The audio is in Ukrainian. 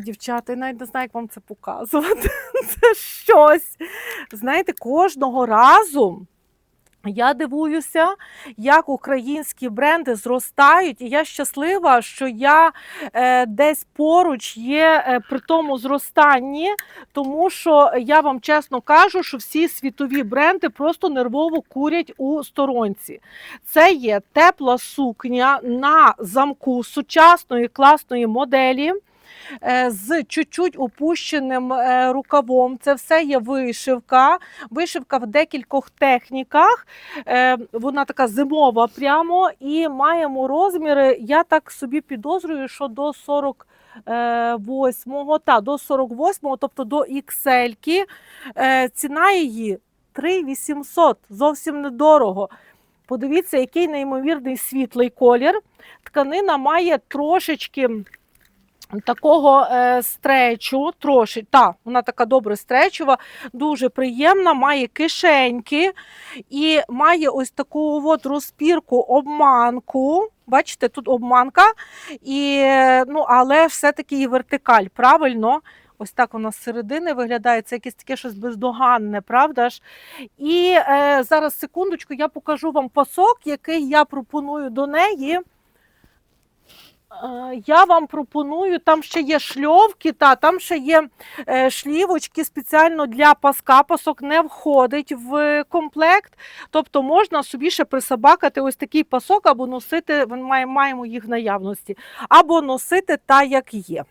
Дівчата, я навіть не знаю, як вам це показувати. Це щось. Знаєте, кожного разу. Я дивуюся, як українські бренди зростають, і я щаслива, що я е, десь поруч є е, при тому зростанні, тому що я вам чесно кажу, що всі світові бренди просто нервово курять у сторонці. Це є тепла сукня на замку сучасної класної моделі. Е, З чуть-чуть опущеним е, рукавом. Це все є вишивка. Вишивка в декількох техніках. Е, Вона така зимова прямо. І маємо розміри. Я так собі підозрюю, що до 48-го, та, до 48-го, тобто до XL. Ціна її 3800, зовсім недорого. Подивіться, який неймовірний світлий колір. Тканина має трошечки такого е, стречу, трошки, та, вона така добре стречова, дуже приємна, має кишеньки і має ось таку от розпірку, обманку. Бачите, тут обманка, і, ну, але все-таки і вертикаль, правильно? Ось так вона з середини виглядає, це якесь таке щось бездоганне, правда ж? І е, зараз секундочку, я покажу вам пасок, який я пропоную до неї. Е, Я вам пропоную, там ще є шльовки, та там ще є е, шлівочки спеціально для паска. Пасок не входить в комплект. Тобто можна собі ще присобакати ось такий пасок або носити, ми маємо- їх в наявності, або носити та як є.